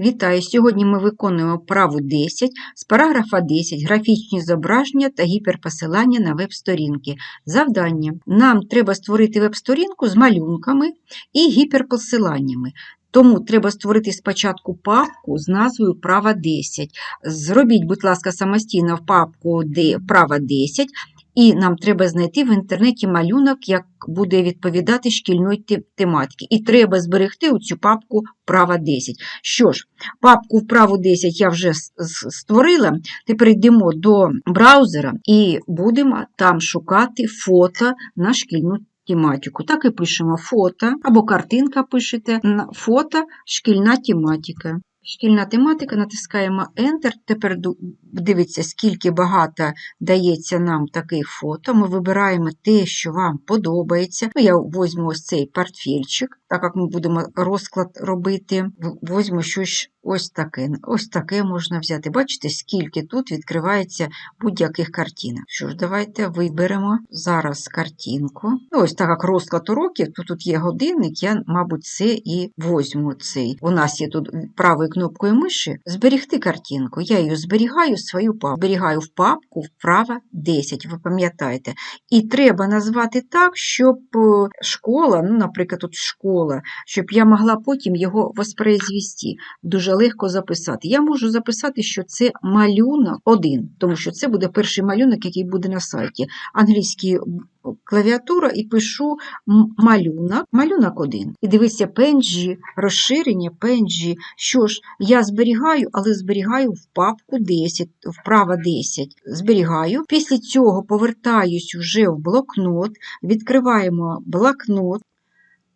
Вітаю! Сьогодні ми виконуємо вправу 10 з параграфа 10 графічні зображення та гіперпосилання на веб-сторінки. Завдання. Нам треба створити веб-сторінку з малюнками і гіперпосиланнями. Тому треба створити спочатку папку з назвою Вправа 10. Зробіть, будь ласка, самостійно в папку де Вправа 10, і нам треба знайти в інтернеті малюнок, як буде відповідати шкільної тематики. І треба зберегти у цю папку Вправа 10. Що ж, папку вправу 10 я вже створила. Тепер йдемо до браузера і будемо там шукати фото на шкільну тематику. Так і пишемо фото або картинка пишете. Фото шкільна тематика. Шкільна тематика, натискаємо Enter. Тепер дивіться, скільки багато дається нам таких фото. Ми вибираємо те, що вам подобається. Ну, я візьму ось цей портфельчик, так як ми будемо розклад робити. Візьму щось ось таке. Ось таке можна взяти. Бачите, скільки тут відкривається будь-яких картинок. Що ж, давайте виберемо зараз картинку. Ну, ось так як розклад уроків, то тут є годинник, я, мабуть, це і возьму цей. У нас є тут правою кнопкою миші зберігти картинку. Я її зберігаю свою папку. Зберігаю в папку вправа 10, ви пам'ятаєте. І треба назвати так, щоб е, школа, ну, наприклад, тут школа, щоб я могла потім його воспроизвести. Дуже легко записати. Я можу записати, що це малюнок один, тому що це буде перший малюнок, який буде на сайті. Англійський клавіатура і пишу малюнок, малюнок один. І дивіться PNG, розширення PNG. Що ж, я зберігаю, але зберігаю в папку 10, вправа 10. Зберігаю. Після цього повертаюсь вже в блокнот, відкриваємо блокнот.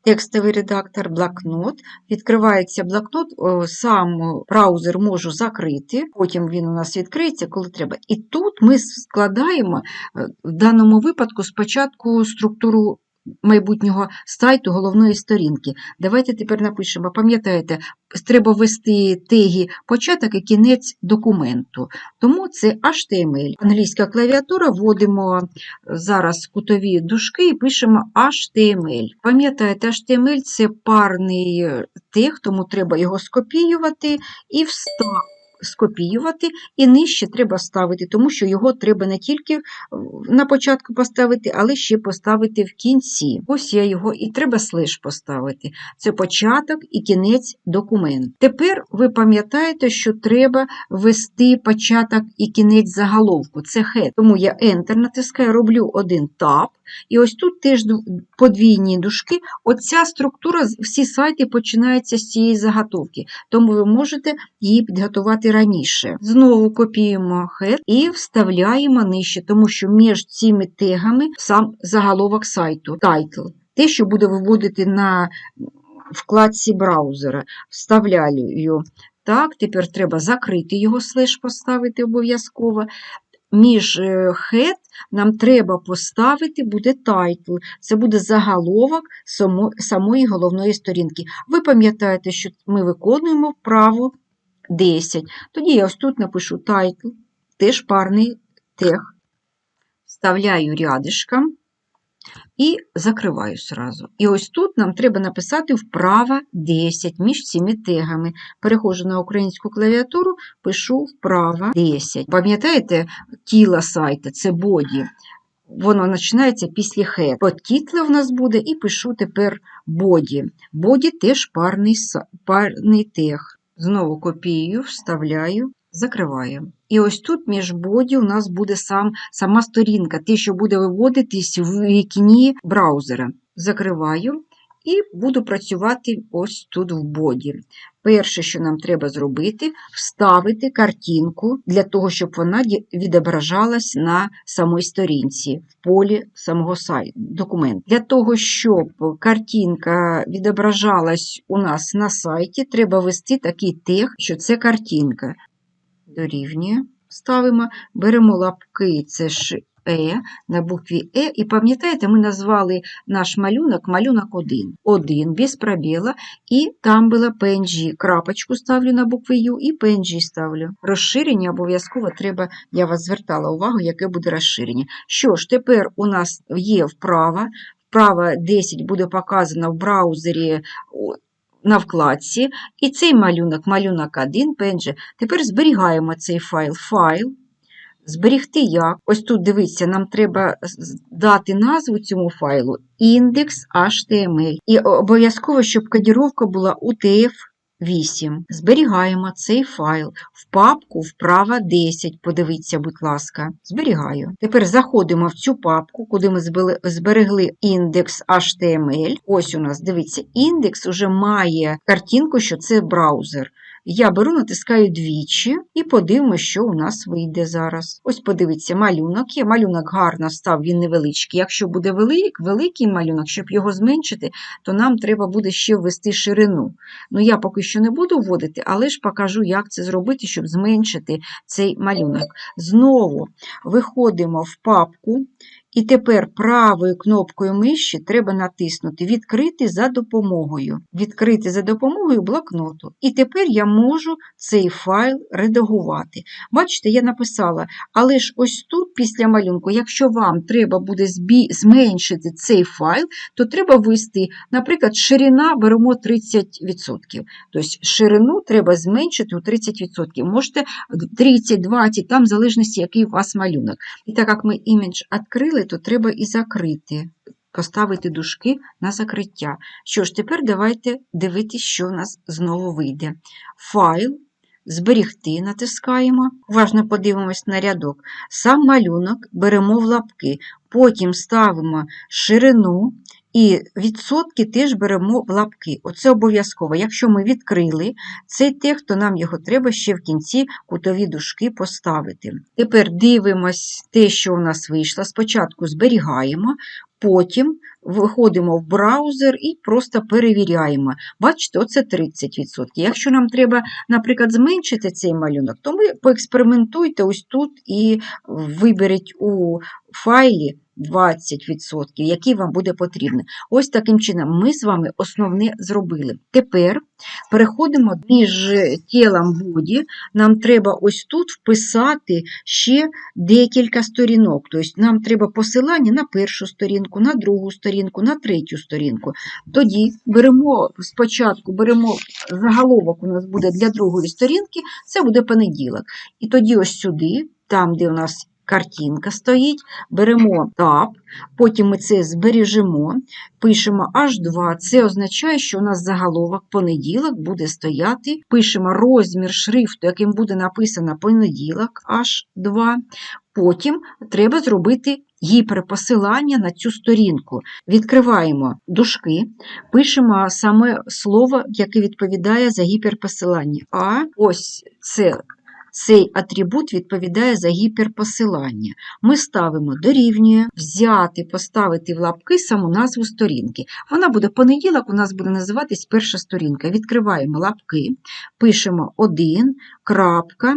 Текстовий редактор, блокнот. Відкривається блокнот, сам браузер можу закрити, потім він у нас відкриється, коли треба. І тут ми складаємо е, в даному випадку спочатку структуру майбутнього сайту головної сторінки. Давайте тепер напишемо. Пам'ятаєте, треба ввести теги початок і кінець документу. Тому це HTML. Англійська клавіатура, вводимо зараз кутові дужки і пишемо HTML. Пам'ятаєте, HTML це парний тег, тому треба його скопіювати і вставити. Скопіювати і нижче треба ставити, тому що його треба не тільки е, на початку поставити, але ще поставити в кінці. Ось я його і треба слеш поставити. Це початок і кінець документу. Тепер ви пам'ятаєте, що треба ввести початок і кінець заголовку. Це head. Тому я Enter натискаю, роблю один тап. І ось тут теж подвійні дужки. Оця структура, всі сайти починаються з цієї заготовки, тому ви можете її підготувати раніше. Знову копіюємо head і вставляємо нижче, тому що між цими тегами сам заголовок сайту, title. Те, що буде виводити на вкладці браузера. Вставляю. Так, тепер треба закрити його, слеш поставити обов'язково. Між е, head нам треба поставити буде тайтл. Це буде заголовок само- самої головної сторінки. Ви пам'ятаєте, що ми виконуємо вправу 10. Тоді я ось тут напишу тайтл, теж парний тег. Вставляю рядишком і закриваю сразу. І ось тут нам треба написати вправа 10 між цими тегами. Переходжу на українську клавіатуру, пишу вправа 10. Пам'ятаєте, тіло сайту це боді. Воно починається після head. Подтітли в нас буде, і пишу тепер боді. Боді теж парний, парний тег. Знову копіюю, вставляю, закриваю. І ось тут між боді у нас буде сам, сама сторінка, те, що буде виводитись в вікні браузера. Закриваю і буду працювати ось тут в боді. Перше, що нам треба зробити, вставити картинку для того, щоб вона відображалась на самій сторінці, в полі самого сайту, документу. Для того, щоб картинка відображалась у нас на сайті, треба ввести такий тег, що це картинка. Дорівнює. Ставимо, беремо лапки, це ж Е на букві Е. І пам'ятаєте, ми назвали наш малюнок малюнок 1. 1 без пробіла. І там було PNG. Крапочку ставлю на букві Ю і PNG ставлю. Розширення обов'язково треба, я вас звертала увагу, яке буде розширення. Що ж, тепер у нас є вправа. Вправа 10 буде показана в браузері на вкладці, і цей малюнок, малюнок 1, PNG. Тепер зберігаємо цей файл. Файл. Зберігти як? Ось тут дивіться, нам треба дати назву цьому файлу індекс.html. І обов'язково, щоб кодіровка була UTF-8. Зберігаємо цей файл в папку вправа 10. Подивіться, будь ласка. Зберігаю. Тепер заходимо в цю папку, куди ми зберегли зберегли HTML. Ось у нас, дивіться, індекс уже має картинку, що це браузер. Я беру, натискаю двічі і подивимося, що у нас вийде зараз. Ось подивіться, малюнок є. Малюнок гарно став, він невеличкий. Якщо буде велик, великий малюнок, щоб його зменшити, то нам треба буде ще ввести ширину. Ну, я поки що не буду вводити, але ж покажу, як це зробити, щоб зменшити цей малюнок. Знову виходимо в папку, і тепер правою кнопкою миші треба натиснути Відкрити за допомогою. Відкрити за допомогою блокноту. І тепер я можу цей файл редагувати. Бачите, я написала, але ж ось тут, після малюнку, якщо вам треба буде зменшити цей файл, то треба ввести, наприклад, ширина беремо 30%. Тобто ширину треба зменшити у 30%. Можете 30, 20, там в залежності, який у вас малюнок. І так як ми імідж відкрили, то треба і закрити, поставити дужки на закриття. Що ж, тепер давайте дивитися, що у нас знову вийде. Файл, зберігти натискаємо. Уважно подивимось на рядок. Сам малюнок беремо в лапки, потім ставимо ширину. І відсотки теж беремо в лапки. Оце обов'язково. Якщо ми відкрили цей текст, то нам його треба ще в кінці кутові дужки поставити. Тепер дивимось те, що у нас вийшло. Спочатку зберігаємо, потім виходимо в браузер і просто перевіряємо. Бачите, оце 30%. Якщо нам треба, наприклад, зменшити цей малюнок, то ви поекспериментуйте ось тут і виберіть у файлі 20%, який вам буде потрібний. Ось таким чином ми з вами основне зробили. Тепер переходимо між тілом боді. Нам треба ось тут вписати ще декілька сторінок. Тобто нам треба посилання на першу сторінку, на другу сторінку, на третю сторінку. Тоді беремо спочатку беремо заголовок, у нас буде для другої сторінки, це буде понеділок. І тоді ось сюди, там, де у нас картинка стоїть, беремо таб, потім ми це збережемо, пишемо H2. Це означає, що у нас заголовок понеділок буде стояти. Пишемо розмір шрифту, яким буде написано понеділок H2. Потім треба зробити гіперпосилання на цю сторінку. Відкриваємо дужки, пишемо саме слово, яке відповідає за гіперпосилання. А ось це. Цей атрибут відповідає за гіперпосилання. Ми ставимо дорівнює, взяти, поставити в лапки саму назву сторінки. Вона буде понеділок, у нас буде називатись перша сторінка. Відкриваємо лапки, пишемо 1, крапка,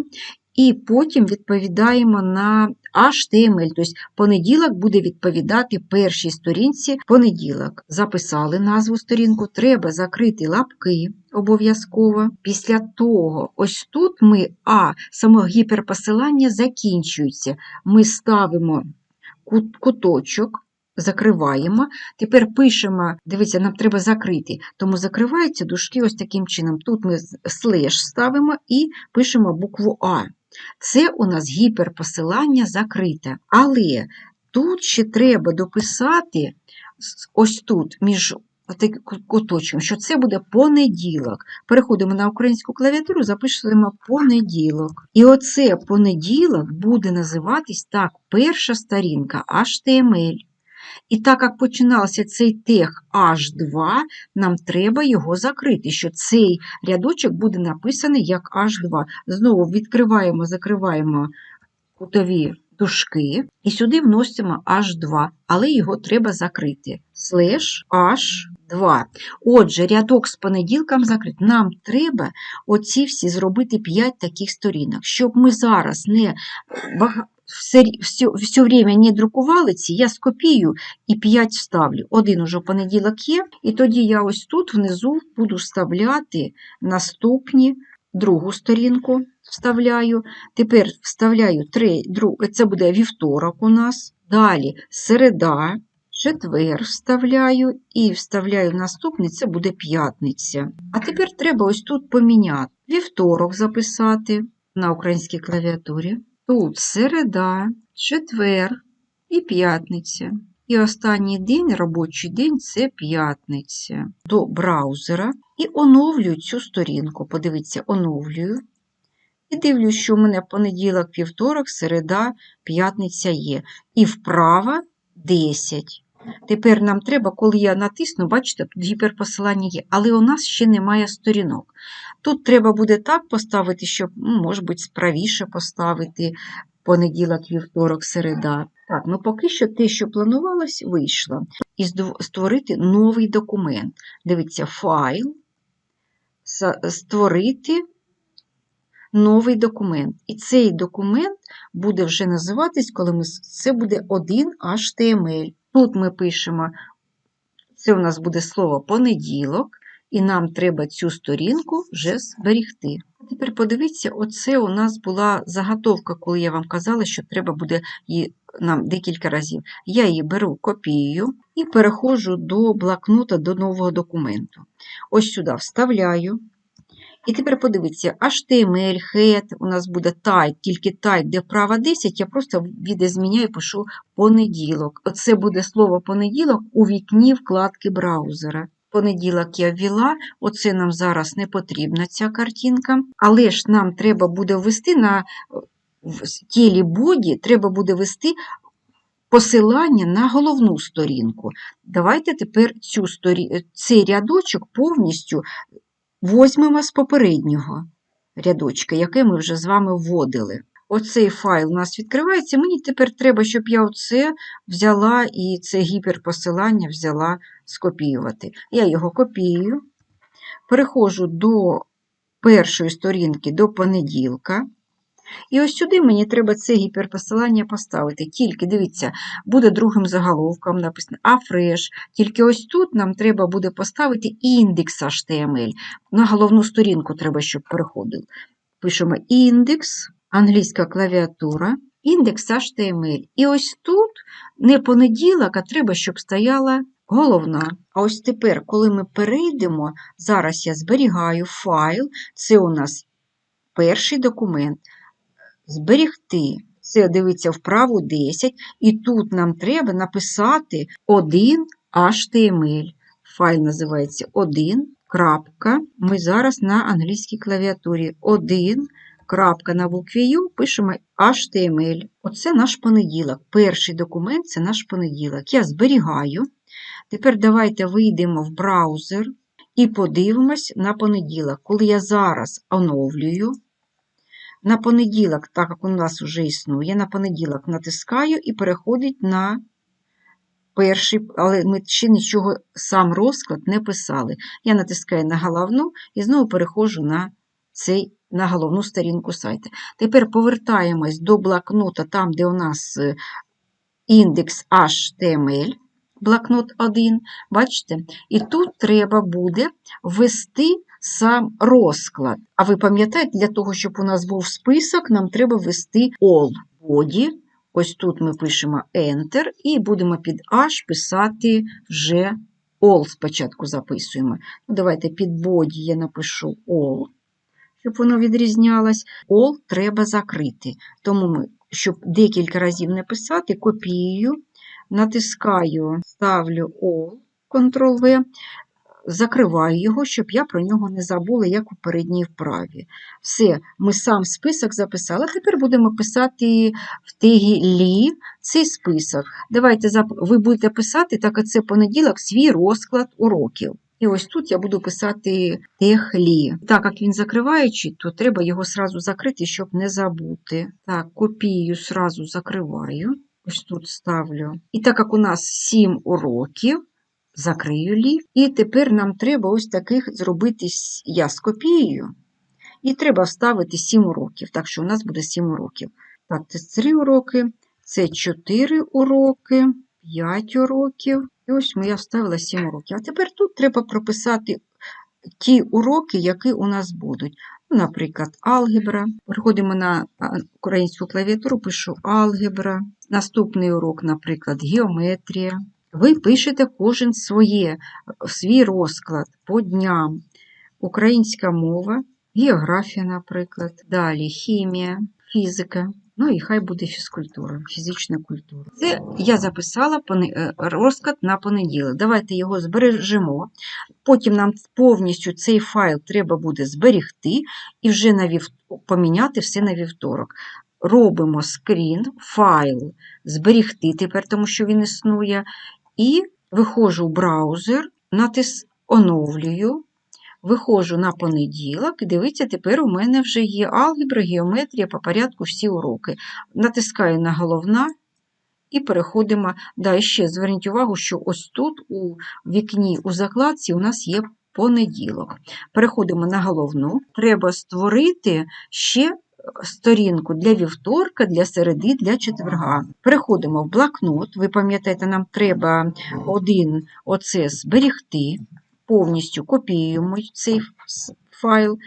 і потім відповідаємо на HTML. Тобто понеділок буде відповідати першій сторінці понеділок. Записали назву сторінку, треба закрити лапки обов'язково. Після того, ось тут ми, а саме гіперпосилання закінчується. Ми ставимо кут- куточок. Закриваємо. Тепер пишемо, дивіться, нам треба закрити, тому закриваються дужки ось таким чином. Тут ми слеш ставимо і пишемо букву А. Це у нас гіперпосилання закрите. Але тут ще треба дописати ось тут, між куточком, що це буде понеділок. Переходимо на українську клавіатуру, запишемо понеділок. І оце понеділок буде називатись так, перша сторінка HTML. І так як починався цей тег H2, нам треба його закрити, що цей рядочок буде написаний як H2. Знову відкриваємо, закриваємо кутові дужки і сюди вносимо H2, але його треба закрити. Слеш H2. Отже, рядок з понеділком закрит. Нам треба оці всі зробити 5 таких сторінок, щоб ми зараз не все, все, все время не друкували ці, я скопію і 5 вставлю. Один уже понеділок є, і тоді я ось тут внизу буду вставляти наступні другу сторінку. Вставляю. Тепер вставляю три, друг, це буде вівторок у нас. Далі середа, четвер вставляю і вставляю наступний, це буде п'ятниця. А тепер треба ось тут поміняти. Вівторок записати на українській клавіатурі. Тут середа, четвер і п'ятниця. І останній день, робочий день це п'ятниця. До браузера і оновлюю цю сторінку. Подивіться, оновлюю. І дивлюсь, що у мене понеділок, вівторок, середа, п'ятниця є. І вправа 10. Тепер нам треба, коли я натисну, бачите, тут гіперпосилання є, але у нас ще немає сторінок. Тут треба буде так поставити, щоб, ну, може бути, справіше поставити понеділок, вівторок, середа. Так, ну поки що те, що планувалось, вийшло. І створити новий документ. Дивіться, файл, створити новий документ. І цей документ буде вже називатись, коли ми це буде один HTML. Тут ми пишемо, це у нас буде слово понеділок, і нам треба цю сторінку вже зберігти. Тепер подивіться, оце у нас була заготовка, коли я вам казала, що треба буде її нам декілька разів. Я її беру, копіюю і переходжу до блокнота, до нового документу. Ось сюди вставляю. І тепер подивіться, HTML, head, у нас буде type, тільки type, де права 10, я просто відозміняю, пишу понеділок. Оце буде слово понеділок у вікні вкладки браузера. Понеділок я ввела, оце нам зараз не потрібна ця картинка, але ж нам треба буде ввести на тілі боді, треба буде ввести посилання на головну сторінку. Давайте тепер цю сторі... цей рядочок повністю Возьмемо з попереднього рядочка, який ми вже з вами вводили. Оцей файл у нас відкривається. Мені тепер треба, щоб я оце взяла і це гіперпосилання взяла скопіювати. Я його копію, переходжу до першої сторінки до понеділка. І ось сюди мені треба це гіперпосилання поставити. Тільки, дивіться, буде другим заголовком написано «Афреш». Тільки ось тут нам треба буде поставити індекс HTML. На головну сторінку треба, щоб переходив. Пишемо індекс, англійська клавіатура, індекс HTML. І ось тут не понеділок, а треба, щоб стояла головна. А ось тепер, коли ми перейдемо, зараз я зберігаю файл, це у нас перший документ. Зберігти. Це дивиться вправу 10, і тут нам треба написати один HTML. Файл називається 1. крапка. Ми зараз на англійській клавіатурі 1. крапка на букві U пишемо HTML. Оце наш понеділок. Перший документ це наш понеділок. Я зберігаю. Тепер давайте вийдемо в браузер і подивимось на понеділок. Коли я зараз оновлюю, на понеділок, так як у нас вже існує, на понеділок натискаю і переходить на перший, але ми ще нічого, сам розклад не писали. Я натискаю на головну і знову переходжу на цей, на головну сторінку сайту. Тепер повертаємось до блокнота, там, де у нас е, індекс HTML, блокнот 1, бачите? І тут треба буде ввести сам розклад. А ви пам'ятаєте, для того, щоб у нас був список, нам треба ввести all body. Ось тут ми пишемо Enter і будемо під H писати вже all спочатку записуємо. Ну, Давайте під body я напишу all, щоб воно відрізнялось. All треба закрити. Тому ми, щоб декілька разів не писати, копіюю, натискаю, ставлю all, Ctrl-V, закриваю його, щоб я про нього не забула, як у передній вправі. Все, ми сам список записали. Тепер будемо писати в тегі цей список. Давайте ви будете писати, так як це понеділок, свій розклад уроків. І ось тут я буду писати тег лі. Так як він закриваючий, то треба його сразу закрити, щоб не забути. Так, копію сразу закриваю. Ось тут ставлю. І так як у нас 7 уроків, закрию лі. І тепер нам треба ось таких зробити, я скопіюю. І треба вставити 7 уроків. Так що у нас буде 7 уроків. Так, це 3 уроки, це 4 уроки, 5 уроків. І ось я вставила 7 уроків. А тепер тут треба прописати ті уроки, які у нас будуть. Ну, Наприклад, алгебра. Переходимо на українську клавіатуру, пишу алгебра. Наступний урок, наприклад, геометрія. Ви пишете кожен своє, свій розклад по дням. Українська мова, географія, наприклад, далі хімія, фізика. Ну і хай буде фізкультура, фізична культура. Це я записала е, розклад на понеділок. Давайте його збережемо. Потім нам повністю цей файл треба буде зберегти і вже на вів... поміняти все на вівторок. Робимо скрін, файл зберегти тепер, тому що він існує. І виходжу в браузер, натис оновлюю, виходжу на понеділок, і дивіться, тепер у мене вже є алгебра, геометрія по порядку всі уроки. Натискаю на головна і переходимо. Да, ще зверніть увагу, що ось тут у вікні у закладці у нас є понеділок. Переходимо на головну. Треба створити ще сторінку для вівторка, для середи, для четверга. Переходимо в блокнот. Ви пам'ятаєте, нам треба один оце зберегти. Повністю копіюємо цей файл.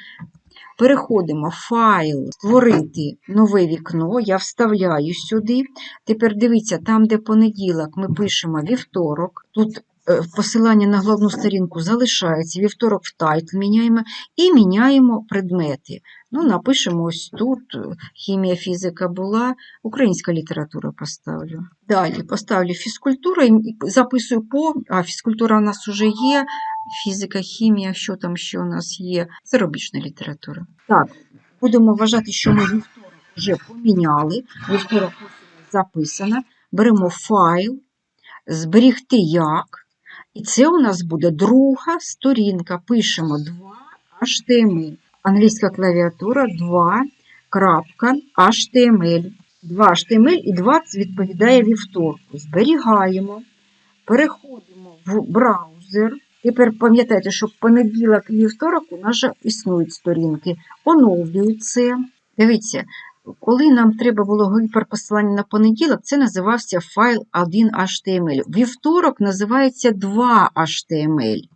Переходимо в файл, створити нове вікно. Я вставляю сюди. Тепер дивіться, там, де понеділок, ми пишемо вівторок. Тут посилання на головну сторінку залишається. Вівторок в тайтл міняємо і міняємо предмети. Ну, напишемо ось тут. е, Хімія, фізика була, українська література поставлю. Далі поставлю фізкультура і записую по, а фізкультура у нас вже є, фізика, хімія, що там ще у нас є, зарубіжна література. Так, будемо вважати, що ми вівторок вже поміняли. Вівторок записано. Беремо файл, зберігти як. І це у нас буде друга сторінка. Пишемо 2 HTML. Англійська клавіатура 2.html. 2 HTML і 2 відповідає вівторку. Зберігаємо, переходимо в браузер. Тепер пам'ятайте, що понеділок і вівторок у нас же існують сторінки. Оновлюю це. Дивіться, коли нам треба було гіперпосилання на понеділок, це називався файл 1.html. Вівторок називається 2.html.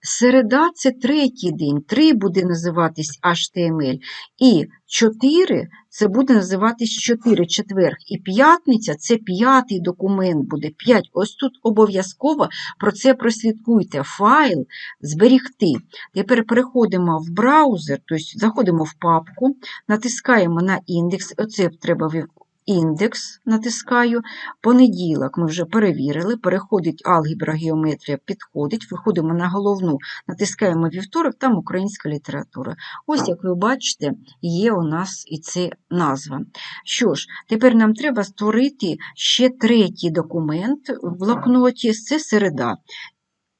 Середа це третій день, 3 буде називатись HTML, і 4 це буде називатись 4 четверг. І п'ятниця це п'ятий документ буде 5. Ось тут обов'язково про це прослідкуйте. Файл зберігти. Тепер переходимо в браузер, тобто заходимо в папку, натискаємо на індекс. Оце треба індекс, натискаю. Понеділок ми вже перевірили, переходить алгебра, геометрія, підходить, виходимо на головну, натискаємо вівторок, там українська література. Ось, як ви бачите, є у нас і це назва. Що ж, тепер нам треба створити ще третій документ в блокноті, це середа.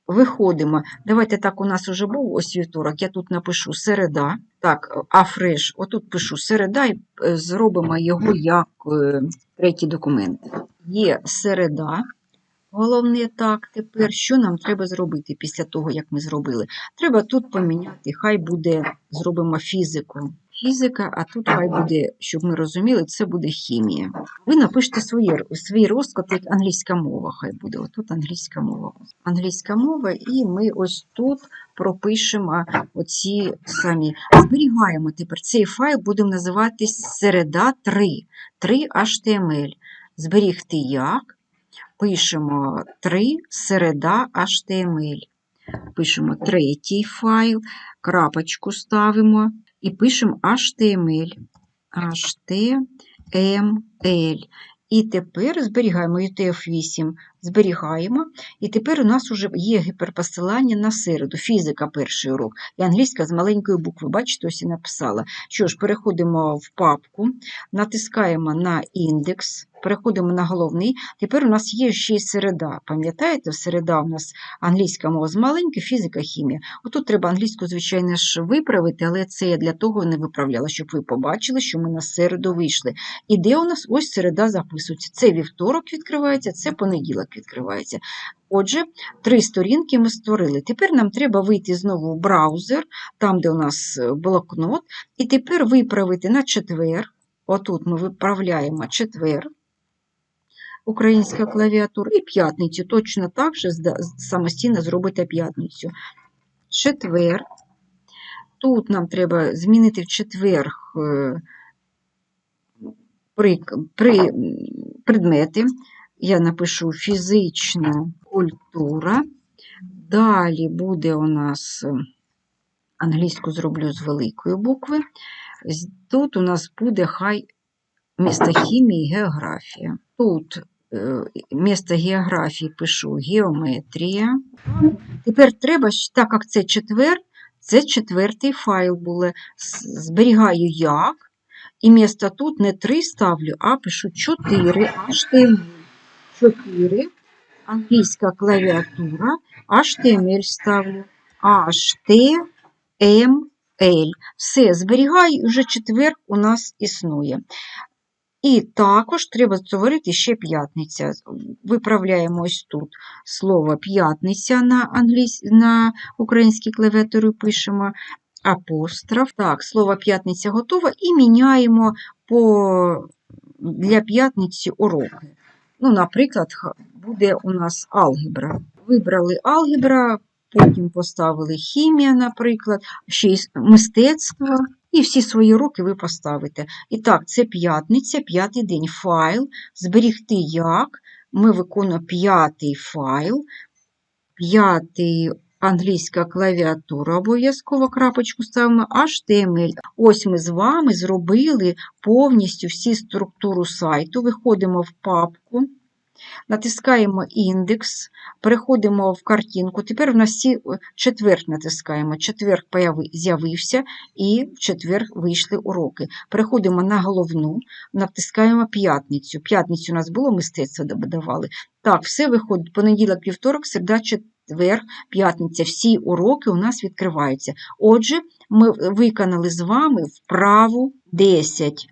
Виходимо. Давайте так, у нас вже був ось вівторок, я тут напишу середа. Так, афреш, отут пишу середа і е, зробимо його як е, третій документ. Є середа. Головне так, тепер що нам треба зробити після того, як ми зробили? Треба тут поміняти, хай буде, зробимо фізику. Фізика, а тут хай буде, щоб ми розуміли, це буде хімія. Ви напишете своє, свій розклад, як англійська мова, хай буде. Отут англійська мова. Англійська мова, і ми ось тут пропишемо оці самі. Зберігаємо тепер цей файл, будемо називатись середа 3. 3 HTML. Зберігти як? Пишемо 3 середа HTML. Пишемо третій файл, крапочку ставимо і пишемо HTML. HTML. І тепер зберігаємо UTF-8, зберігаємо. І тепер у нас вже є гіперпосилання на середу. Фізика перший урок. І англійська з маленької букви. Бачите, ось і написала. Що ж, переходимо в папку, натискаємо на індекс, переходимо на головний. Тепер у нас є ще й середа. Пам'ятаєте, середа у нас англійська мова з маленької, фізика, хімія. Отут треба англійську, звичайно ж, виправити, але це я для того не виправляла, щоб ви побачили, що ми на середу вийшли. І де у нас ось середа записується. Це вівторок відкривається, це понеділок відкривається. Отже, три сторінки ми створили. Тепер нам треба вийти знову в браузер, там, де у нас е, блокнот, і тепер виправити на четвер. Отут ми виправляємо четвер. Українська клавіатура і п'ятницю. Точно так же самостійно зробити п'ятницю. Четвер. Тут нам треба змінити в четвер е, при, при, предмети. Я напишу фізична культура. Далі буде у нас е, англійську зроблю з великої букви. Тут у нас буде хай місто хімії, географія. Тут е, місто географії пишу геометрія. Тепер треба, так як це четвер, це четвертий файл буде. Зберігаю як. І місто тут не 3 ставлю, а пишу 4 HTML. 4 англійська клавіатура, HTML ставлю. HTML. Все, зберігаю, вже четвер у нас існує. І також треба створити ще п'ятниця. Виправляємо ось тут слово п'ятниця на, англійсь... на українській клавіатурі пишемо апостроф. Так, слово п'ятниця готово і міняємо по... для п'ятниці уроки. Ну, наприклад, буде у нас алгебра. Вибрали алгебра, потім поставили хімія, наприклад, ще й мистецтво. І всі свої уроки ви поставите. І так, це п'ятниця, п'ятий день. Файл. Зберігти як. Ми виконуємо п'ятий файл. П'ятий англійська клавіатура обов'язково крапочку ставимо HTML. Ось ми з вами зробили повністю всі структуру сайту. Виходимо в папку, натискаємо індекс, переходимо в картинку. Тепер у нас всі е, четвер натискаємо. Четвер з'явився і в четвер вийшли уроки. Переходимо на головну, натискаємо п'ятницю. П'ятницю у нас було мистецтво давали. Так, все виходить. Понеділок, вівторок, середа, четвер, п'ятниця. Всі уроки у нас відкриваються. Отже, ми виконали з вами вправу 10.